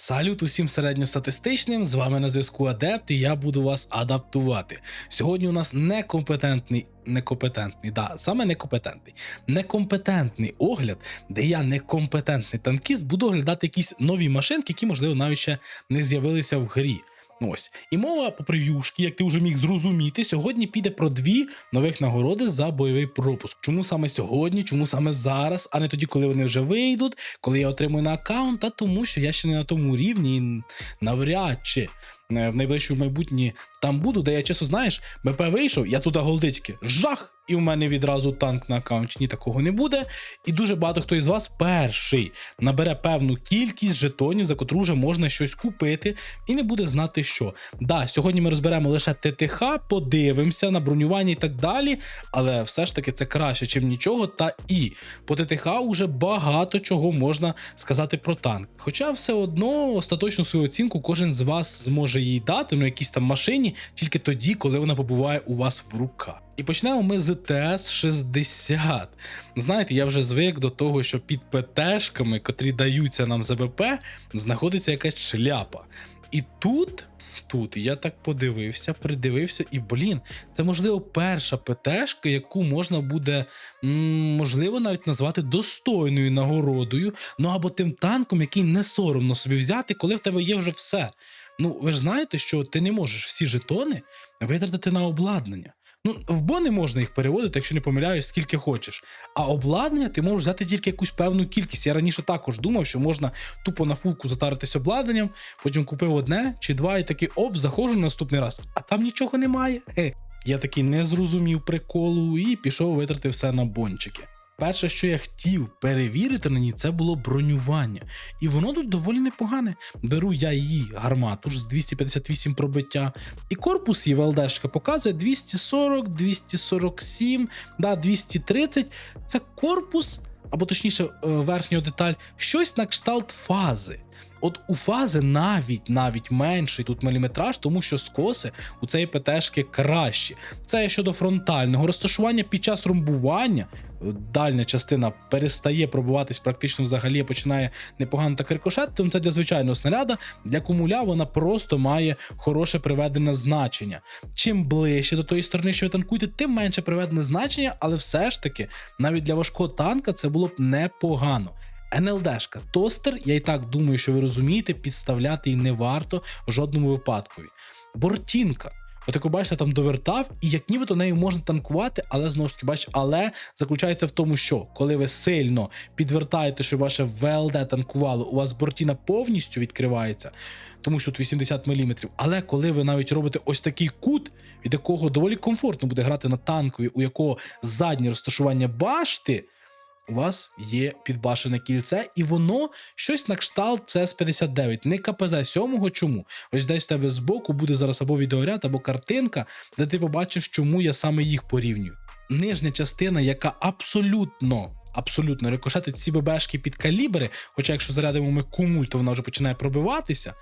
Салют усім середньостатистичним. З вами на зв'язку Адепт, і я буду вас адаптувати. Сьогодні у нас некомпетентний, некомпетентний, да, саме некомпетентний, некомпетентний огляд, де я некомпетентний танкіст буду оглядати якісь нові машинки, які, можливо, навіть ще не з'явилися в грі. Ось. І мова по прев'юшки, як ти вже міг зрозуміти, сьогодні піде про дві нових нагороди за бойовий пропуск. Чому саме сьогодні, чому саме зараз, а не тоді, коли вони вже вийдуть, коли я отримую на аккаунт, а тому, що я ще не на тому рівні, навряд чи в найближчому майбутнє там буду, де я чесно знаєш, БП вийшов, я туди голдички, жах, і у мене відразу танк на аккаунті. Ні, такого не буде. І дуже багато хто із вас перший набере певну кількість жетонів, за котру вже можна щось купити, і не буде знати що. Да, сьогодні ми розберемо лише ТТХ, подивимося на бронювання і так далі, але все ж таки це краще, ніж нічого. Та і по ТТХ вже багато чого можна сказати про танк. Хоча все одно остаточну свою оцінку кожен з вас зможе їй дати на якійсь там машині тільки тоді, коли вона побуває у вас в руках. І почнемо ми з ТС-60. Знаєте, я вже звик до того, що під ПТшками, котрі даються нам за БП, знаходиться якась шляпа. І тут, тут я так подивився, придивився, і блін, це можливо перша ПТшка, яку можна буде, можливо, навіть назвати достойною нагородою, ну або тим танком, який не соромно собі взяти, коли в тебе є вже все. Ну, ви ж знаєте, що ти не можеш всі жетони витратити на обладнання. Ну, в бони можна їх переводити, якщо не помиляюсь, скільки хочеш. А обладнання ти можеш взяти тільки якусь певну кількість. Я раніше також думав, що можна тупо на фулку затаритись обладнанням, потім купив одне чи два, і такий оп, заходжу на наступний раз, а там нічого немає. Хе. Я такий не зрозумів приколу і пішов витратив все на бончики. Перше, що я хотів перевірити на ній, це було бронювання. І воно тут доволі непогане. Беру я її гармату ж з 258 пробиття, і корпус її ВЛДшка показує 240, 247, да, 230. Це корпус, або точніше, е, верхня деталь, щось на кшталт фази. От у фази навіть навіть менший тут міліметраж, тому що скоси у цієї ПТшки кращі. Це щодо фронтального розташування під час ромбування. Дальня частина перестає пробуватись практично взагалі, починає непогано так рикошет, тому це для звичайного снаряда. Для кумуля вона просто має хороше приведене значення. Чим ближче до тої сторони, що ви танкуєте, тим менше приведене значення, але все ж таки, навіть для важкого танка це було б непогано. НЛДшка, тостер, я і так думаю, що ви розумієте, підставляти її не варто в жодному випадку. Бортінка. От як ви бачите, там довертав, і як нібито нею можна танкувати, але знову ж таки, бачите, але заключається в тому, що коли ви сильно підвертаєте, щоб ваше ВЛД танкувало, у вас бортіна повністю відкривається, тому що тут 80 мм. Але коли ви навіть робите ось такий кут, від якого доволі комфортно буде грати на танкові, у якого заднє розташування башти у вас є підбашене кільце, і воно щось на кшталт CS59, не КПЗ 7 Чому? Ось десь в тебе збоку буде зараз або відеоряд, або картинка, де ти побачиш, чому я саме їх порівнюю. Нижня частина, яка абсолютно. Абсолютно рикошетить ці ББшки під калібри, хоча якщо зарядимо ми кумуль, то вона вже починає пробиватися.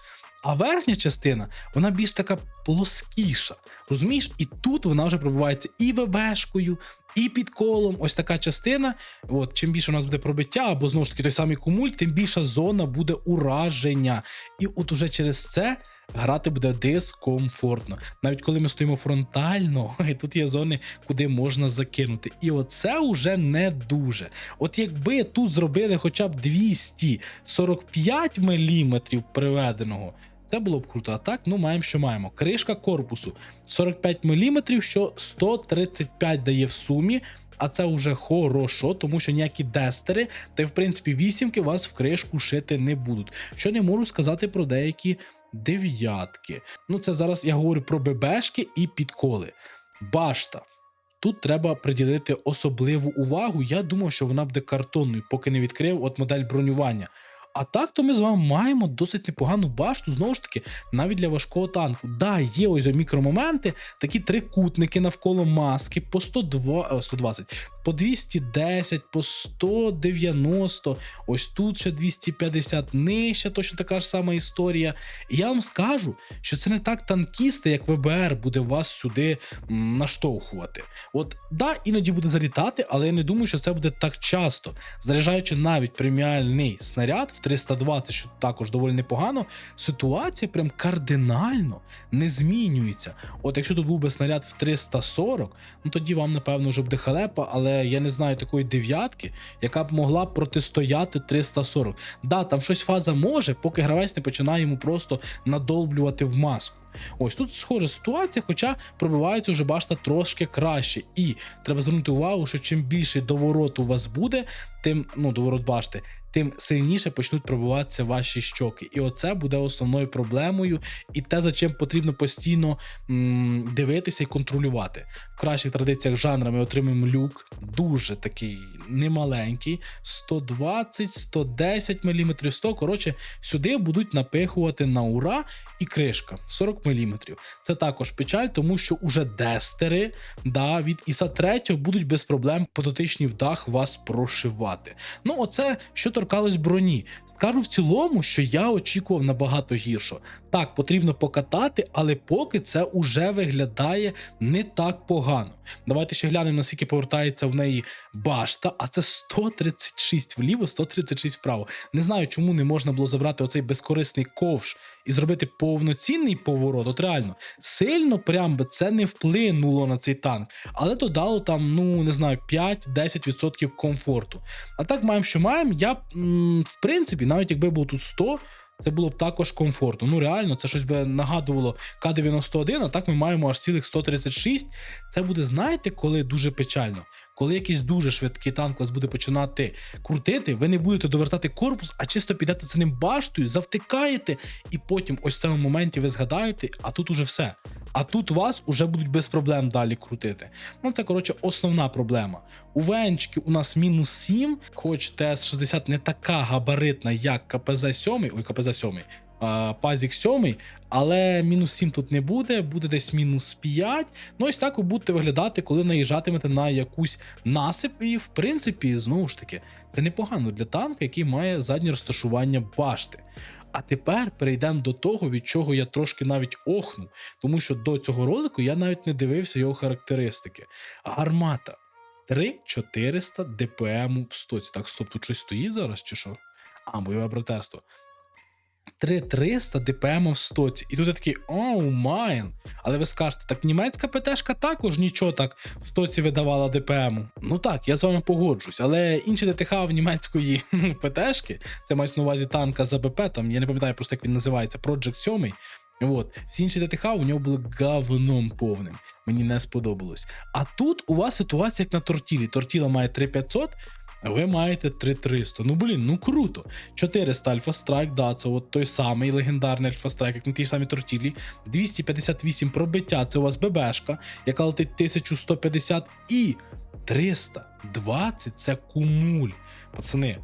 А верхня частина, вона більш така плоскіша. Розумієш? І тут вона вже пробивається і ББшкою, і під колом. Ось така частина. От, Чим більше у нас буде пробиття, або знову ж таки той самий кумуль, тим більша зона буде ураження. І от уже через це. Грати буде дискомфортно. Навіть коли ми стоїмо фронтально, і тут є зони, куди можна закинути. І оце вже не дуже. От якби тут зробили хоча б 245 мм приведеного, це було б круто. А так, ну маємо, що маємо. Кришка корпусу 45 мм, що 135 дає в сумі. А це вже хорошо, тому що ніякі дестери, та й в принципі вісімки вас в кришку шити не будуть. Що не можу сказати про деякі дев'ятки. Ну, це зараз я говорю про ББшки і підколи. Башта. Тут треба приділити особливу увагу. Я думав, що вона буде картонною, поки не відкрив от модель бронювання. А так, то ми з вами маємо досить непогану башту, знову ж таки, навіть для важкого танку. Да, є ось мікромоменти, такі трикутники навколо маски по 102, о, 120, по 210, по 190, ось тут ще 250 нижче, точно така ж сама історія. І я вам скажу, що це не так танкісти, як ВБР буде вас сюди наштовхувати. От, да, іноді буде залітати, але я не думаю, що це буде так часто. Заряджаючи навіть преміальний снаряд в 320, що також доволі непогано, ситуація прям кардинально не змінюється. От якщо тут був би снаряд в 340, ну тоді вам, напевно, вже буде халепа, але я не знаю такої дев'ятки, яка б могла протистояти 340. Да, там щось фаза може, поки гравець не починає йому просто надолблювати в маску. Ось тут схожа ситуація, хоча пробивається вже башта трошки краще. І треба звернути увагу, що чим більше доворот у вас буде, тим ну доворот башти, тим сильніше почнуть пробиватися ваші щоки. І оце буде основною проблемою, і те, за чим потрібно постійно м, дивитися і контролювати. В кращих традиціях жанра ми отримаємо люк, дуже такий немаленький, 120, 110 мм, 100. Коротше, сюди будуть напихувати на ура і кришка 40 мм. Це також печаль, тому що уже дестери да, від іса 3 будуть без проблем по дотичній в дах вас прошивати. Ну, оце що торкалось броні. Скажу в цілому, що я очікував набагато гірше. Так, потрібно покатати, але поки це уже виглядає не так погано. Давайте ще глянемо, наскільки повертається в неї башта, а це 136 вліво, 136 вправо. Не знаю, чому не можна було забрати оцей безкорисний ковш і зробити повноцінний поворот. От реально, сильно прям би це не вплинуло на цей танк, але додало там, ну не знаю, 5-10% комфорту. А так маємо, що маємо. Я м, в принципі, навіть якби було тут 100. Це було б також комфортно. Ну реально, це щось би нагадувало К-91, а так ми маємо аж цілих 136. Це буде, знаєте, коли дуже печально. Коли якийсь дуже швидкий танк вас буде починати крутити, ви не будете довертати корпус, а чисто підете за ним баштою, завтикаєте, і потім ось в цьому моменті ви згадаєте, а тут уже все. А тут вас уже будуть без проблем далі крутити. Ну це коротше основна проблема. У Венчики у нас мінус 7, хоч ТС-60 не така габаритна, як КПЗ-7, ой, КПЗ-7, а, Пазік 7, але мінус 7 тут не буде, буде десь мінус 5. Ну ось так ви будете виглядати, коли наїжджатимете на якусь насип. І в принципі, знову ж таки, це непогано для танка, який має заднє розташування башти. А тепер перейдемо до того, від чого я трошки навіть охнув, тому що до цього ролику я навіть не дивився його характеристики. Гармата 3400 ДПМ в стоці. Так, стоп, тут щось стоїть зараз чи що? А, бойове братерство. 3300 ДПМ в стоці. І тут я такий оу майн. Але ви скажете, так німецька ПТшка також нічого так в стоці видавала ДПМ. Ну так, я з вами погоджусь, але інші ДТХ в німецької ПТшки, це мається на увазі танка за БП, там я не пам'ятаю просто як він називається, Project 7. От, всі інші ДТХ у нього були говном повним. Мені не сподобалось. А тут у вас ситуація як на тортілі. Тортіла має 3500, а ви маєте 3300. Ну блін, ну круто. 400 Альфа Страйк, да, це от той самий легендарний Альфа Страйк, як на тій самій тортілі. 258 пробиття, це у вас ББшка, яка летить 1150 і 320 це кумуль. Пацани,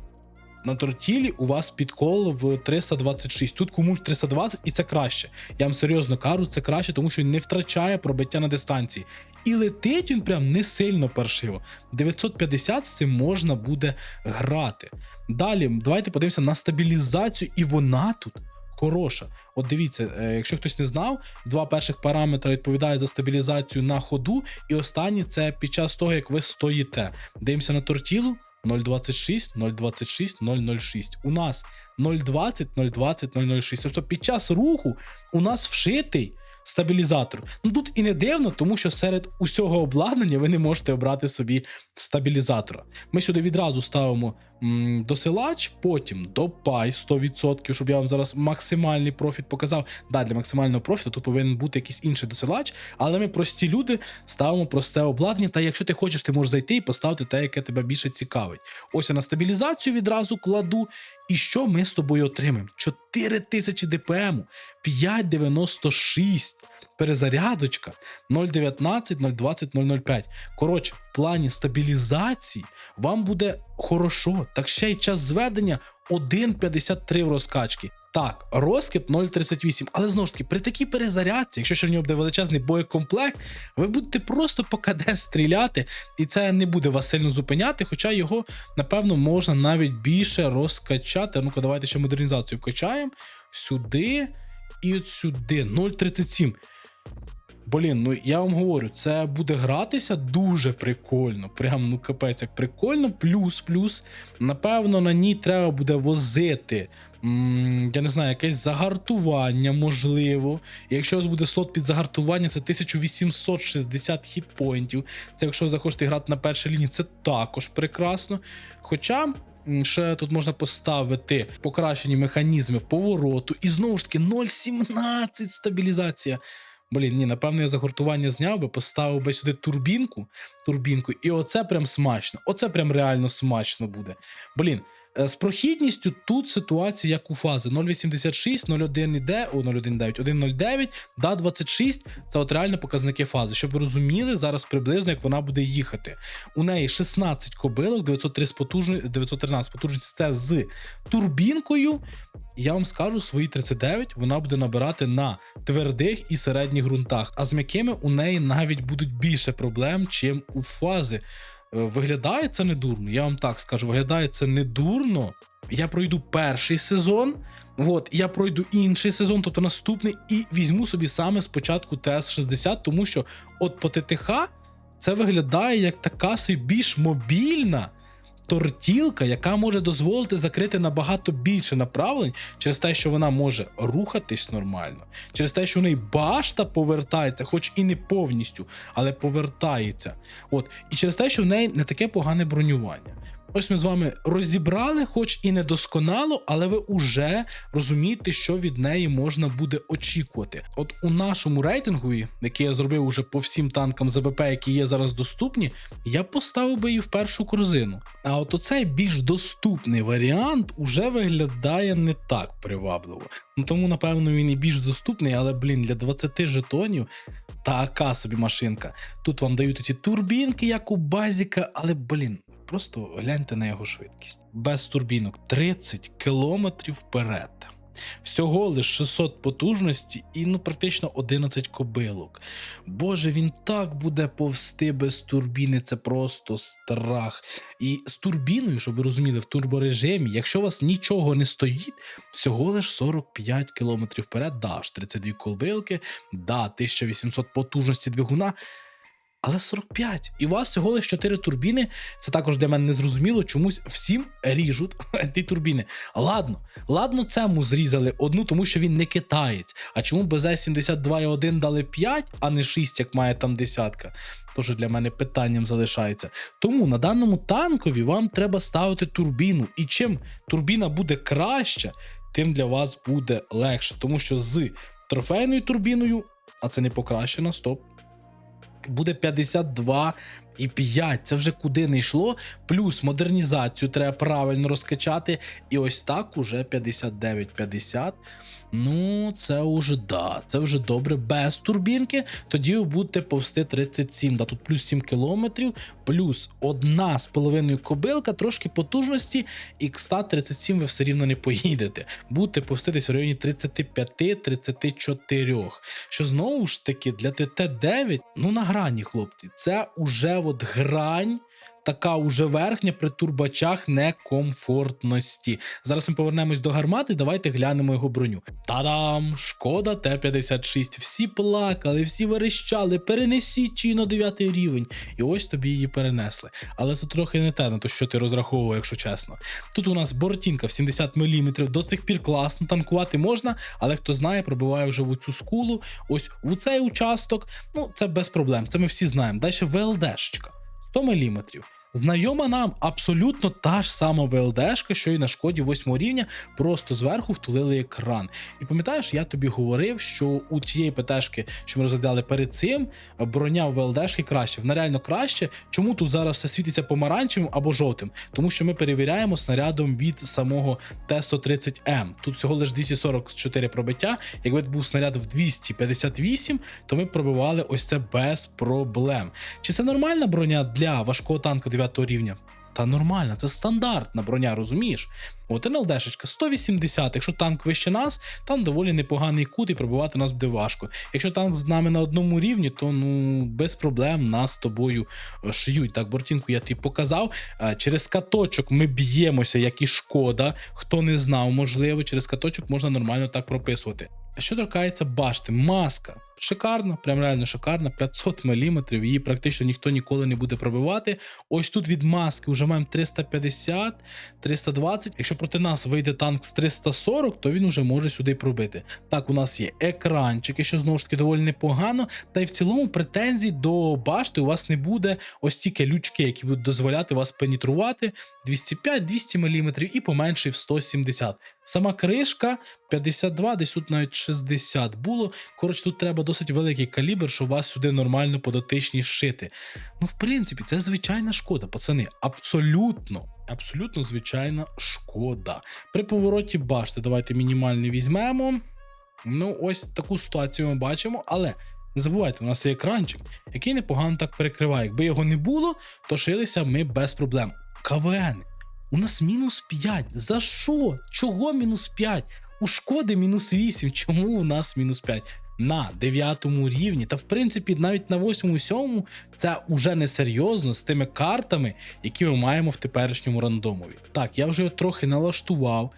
на тортілі у вас підкол в 326. Тут кумуль 320 і це краще. Я вам серйозно кажу, це краще, тому що він не втрачає пробиття на дистанції. І летить він прям не сильно паршиво. 950 з цим можна буде грати. Далі, давайте подивимося на стабілізацію, і вона тут. Хороша. От дивіться, е, якщо хтось не знав, два перших параметри відповідають за стабілізацію на ходу, і останні це під час того, як ви стоїте. Дивимося на тортілу. 0,26, 0,26, 0,06. У нас 0,20, 0,20, 0,06. Тобто під час руху у нас вшитий стабілізатор. Ну тут і не дивно, тому що серед усього обладнання ви не можете обрати собі стабілізатора. Ми сюди відразу ставимо м, досилач, потім допай 100%, щоб я вам зараз максимальний профіт показав. Да, для максимального профіту тут повинен бути якийсь інший досилач, але ми прості люди ставимо просте обладнання. Та якщо ти хочеш, ти можеш зайти і поставити те, яке тебе більше цікавить. Ось я на стабілізацію відразу кладу. І що ми з тобою отримаємо? 4000 ДПМ, 5,96, перезарядочка 0,19, 0,20, 0,05. Коротше, в плані стабілізації вам буде хорошо. Так ще й час зведення 1,53 в розкачці. Так, розкид 0,38, але знову ж таки, при такій перезарядці, якщо ще в нього буде величезний боєкомплект, ви будете просто по КД стріляти, і це не буде вас сильно зупиняти, хоча його, напевно, можна навіть більше розкачати. Ну-ка, давайте ще модернізацію вкачаємо. Сюди і от сюди. 0,37. Блін, ну я вам говорю, це буде гратися дуже прикольно. Прям ну капець, як прикольно. Плюс, плюс, напевно, на ній треба буде возити. Я не знаю, якесь загартування, можливо. І якщо у вас буде слот під загартування, це 1860 хітпоінтів. Це якщо ви захочете грати на першій лінії, це також прекрасно. Хоча. Ще тут можна поставити покращені механізми повороту. І знову ж таки 0,17 стабілізація. Блін, ні, напевно, я загортування зняв би, поставив би сюди турбінку, турбінку, і оце прям смачно. Оце прям реально смачно буде. Блін, з прохідністю тут ситуація як у фази 0,86, 0,1 іде, о, 0,1,9, 1,09, да, 26 це от реально показники фази. Щоб ви розуміли зараз приблизно, як вона буде їхати. У неї 16 кобилок, 903 потужні, 913 потужність це з турбінкою. Я вам скажу, свої 39 вона буде набирати на твердих і середніх ґрунтах, а з м'якими у неї навіть будуть більше проблем, чим у фази. Е, Виглядає це не дурно, я вам так скажу, виглядає це не дурно. Я пройду перший сезон, от, я пройду інший сезон, тобто наступний, і візьму собі саме спочатку ТС-60, тому що от по ТТХ це виглядає як така собі більш мобільна тортілка, яка може дозволити закрити набагато більше направлень через те, що вона може рухатись нормально, через те, що в неї башта повертається, хоч і не повністю, але повертається. От, і через те, що в неї не таке погане бронювання. Ось ми з вами розібрали, хоч і не досконало, але ви вже розумієте, що від неї можна буде очікувати. От у нашому рейтингу, який я зробив уже по всім танкам ЗБП, які є зараз доступні, я поставив би її в першу корзину. А от оцей більш доступний варіант уже виглядає не так привабливо. Ну тому, напевно, він і більш доступний, але блін, для 20 жетонів така собі машинка. Тут вам дають ці турбінки, як у базіка, але блін. Просто гляньте на його швидкість. Без турбінок 30 км вперед. Всього лиш 600 потужності і ну практично 11 кобилок. Боже, він так буде повсти без турбіни, це просто страх. І з турбіною, щоб ви розуміли, в турборежимі, якщо у вас нічого не стоїть, всього лиш 45 км вперед, да, аж 32 кобилки, да, 1800 потужності двигуна. Але 45. І у вас всього лише 4 турбіни. Це також для мене незрозуміло. Чомусь всім ріжуть ті турбіни. Ладно, ладно, цьому зрізали одну, тому що він не китаєць. А чому без С-72,1 дали 5, а не 6, як має там десятка? Тож для мене питанням залишається. Тому на даному танкові вам треба ставити турбіну. І чим турбіна буде краща, тим для вас буде легше. Тому що з трофейною турбіною, а це не покращена, стоп буде 52 і 5. Це вже куди не йшло. Плюс модернізацію треба правильно розкачати. І ось так уже 59-50. Ну, це уже да, це вже добре. Без турбінки. Тоді ви будете повсти 37. Да, тут плюс 7 кілометрів, плюс одна з половиною кобилка, трошки потужності, і кста 37 ви все рівно не поїдете. Будете повсти десь в районі 35-34. Що знову ж таки для ТТ-9, ну на грані, хлопці, це уже от грань. Така уже верхня при турбачах некомфортності. Зараз ми повернемось до гармати. Давайте глянемо його броню. Та-дам! Шкода Т-56. Всі плакали, всі верещали, перенесіть її на 9 рівень. І ось тобі її перенесли. Але це трохи не те, на то, що ти розраховував, якщо чесно. Тут у нас бортінка в 70 мм, до цих пір класно, танкувати можна, але хто знає, пробиває вже в цю скулу. Ось у цей участок. Ну, це без проблем, це ми всі знаємо. Далі ВЛДшечка. 100 мм. Знайома нам абсолютно та ж сама ВЛДшка, що і на шкоді 8 рівня, просто зверху втулили екран. І пам'ятаєш, я тобі говорив, що у тієї ПТшки, що ми розглядали перед цим, броня ВЛДшки краще. Вона реально краще. Чому тут зараз все світиться помаранчевим або жовтим? Тому що ми перевіряємо снарядом від самого Т-130М. Тут всього лише 244 пробиття. Якби був снаряд в 258, то ми пробивали ось це без проблем. Чи це нормальна броня для важкого танка 9 рівня? Та нормально, це стандартна броня, розумієш? От НЛДшечка 180, якщо танк вище нас, там доволі непоганий кут і пробивати нас буде важко. Якщо танк з нами на одному рівні, то ну без проблем нас з тобою е, шиють. Так, бортінку я тобі показав. Е, Через каточок ми б'ємося, як і шкода. Хто не знав, можливо, через каточок можна нормально так прописувати. А що торкається башти, маска. Шикарно, прям реально шикарно. 500 мм, її практично ніхто ніколи не буде пробивати. Ось тут від маски вже маємо 350, 320. Якщо проти нас вийде танк з 340, то він уже може сюди пробити. Так, у нас є екранчики, що знову ж таки доволі непогано. Та й в цілому претензій до башти у вас не буде ось тільки лючки, які будуть дозволяти вас пенітрувати 205-200 мм і поменше в 170. Сама кришка 52, десь тут навіть 60 було. Коротше, тут треба досить великий калібр, щоб вас сюди нормально по дотичній шити. Ну, в принципі, це звичайна шкода, пацани. Абсолютно, абсолютно звичайна шкода. При повороті башти, давайте мінімальний візьмемо. Ну, ось таку ситуацію ми бачимо, але. Не забувайте, у нас є екранчик, який непогано так перекриває. Якби його не було, то шилися ми без проблем. КВН. У нас мінус 5. За що? Чого мінус 5? У шкоди мінус 8. Чому у нас мінус 5? На 9 рівні, та в принципі навіть на 8-7 це уже не серйозно з тими картами, які ми маємо в теперішньому рандомові. Так, я вже трохи налаштував.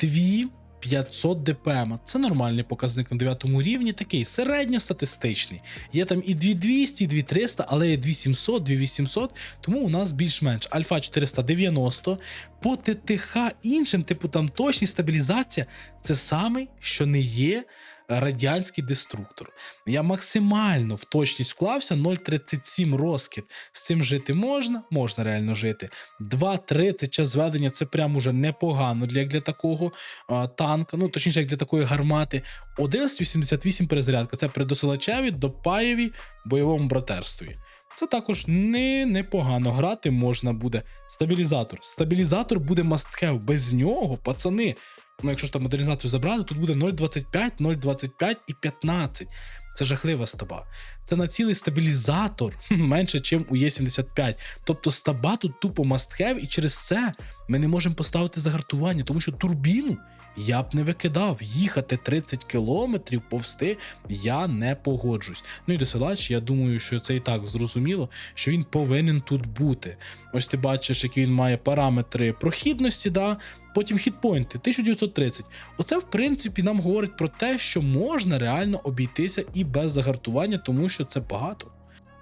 Дві 500 ДПМ. Це нормальний показник на 9 рівні, такий середньостатистичний. Є там і 2200, і 2300, але є 2700, 2800, тому у нас більш-менш Альфа 490. По ТТХ іншим, типу там точність стабілізація, це самий, що не є радянський деструктор. Я максимально в точність вклався, 0,37 розкид. З цим жити можна, можна реально жити. 2,30 час зведення це прям уже непогано для, для такого а, танка, ну точніше, як для такої гармати. 11,88 перезарядка. Це при досилачеві, допаєві, бойовому братерстві. Це також не непогано грати можна буде. Стабілізатор. Стабілізатор буде must-have. Без нього, пацани. Ну, якщо ж там модернізацію забрати, тут буде 0,25, 0,25 і 15. Це жахлива стаба. Це на цілий стабілізатор менше, ніж у Є75. Тобто стаба тут тупо must have, і через це ми не можемо поставити загартування, тому що турбіну я б не викидав. Їхати 30 кілометрів повсти я не погоджусь. Ну і досилач, я думаю, що це і так зрозуміло, що він повинен тут бути. Ось ти бачиш, які він має параметри прохідності, да? потім хітпойнти 1930. Оце, в принципі, нам говорить про те, що можна реально обійтися і без загартування, тому що це багато.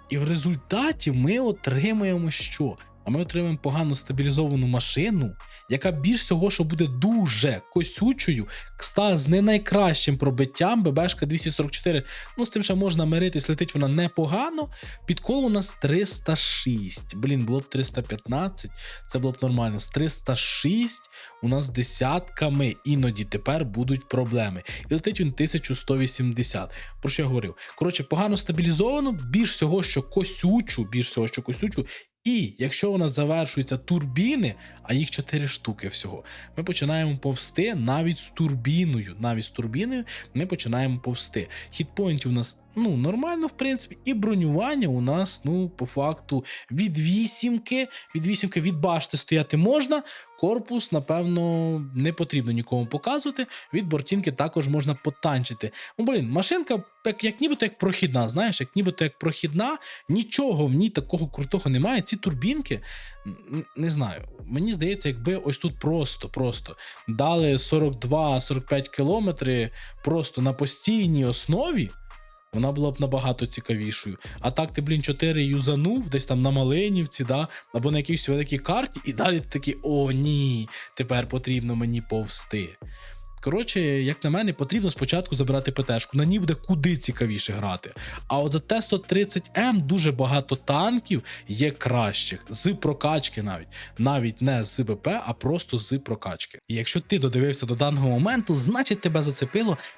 І в результаті ми отримаємо що? А ми отримаємо погано стабілізовану машину, яка більш всього, що буде дуже косючою, кста з не найкращим пробиттям, ББшка 244. Ну, з цим ще можна миритись, летить вона непогано. Підкол у нас 306. Блін, було б 315, це було б нормально. З 306 у нас десятками іноді тепер будуть проблеми. І летить він 1180. Про що я говорив? Коротше, погано стабілізовано, більш всього, що косючу, більш всього, що косючу. І якщо у нас завершуються турбіни, а їх 4 штуки всього, ми починаємо повсти навіть з турбіною. Навіть з турбіною ми починаємо повсти. Хітпоінтів у нас ну, нормально, в принципі, і бронювання у нас, ну, по факту, від вісімки, від вісімки від башти стояти можна. Корпус, напевно, не потрібно нікому показувати. Від бортінки також можна потанчити. Ну, блін, машинка, як, як нібито як прохідна, знаєш, як нібито як прохідна, нічого в ній такого крутого немає. Ці турбінки, не знаю. Мені здається, якби ось тут просто, просто дали 42-45 кілометри просто на постійній основі. Вона була б набагато цікавішою. А так ти, блін, 4 юзанув десь там на Малинівці, да? або на якійсь великій карті, і далі ти такий, о, ні, тепер потрібно мені повсти. Коротше, як на мене, потрібно спочатку забирати ПТшку. На ній буде куди цікавіше грати. А от за Т-130М дуже багато танків є кращих, з прокачки навіть. Навіть не з БП, а просто з прокачки. І якщо ти додивився до даного моменту, значить тебе зацепило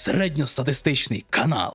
середньостатистичний канал.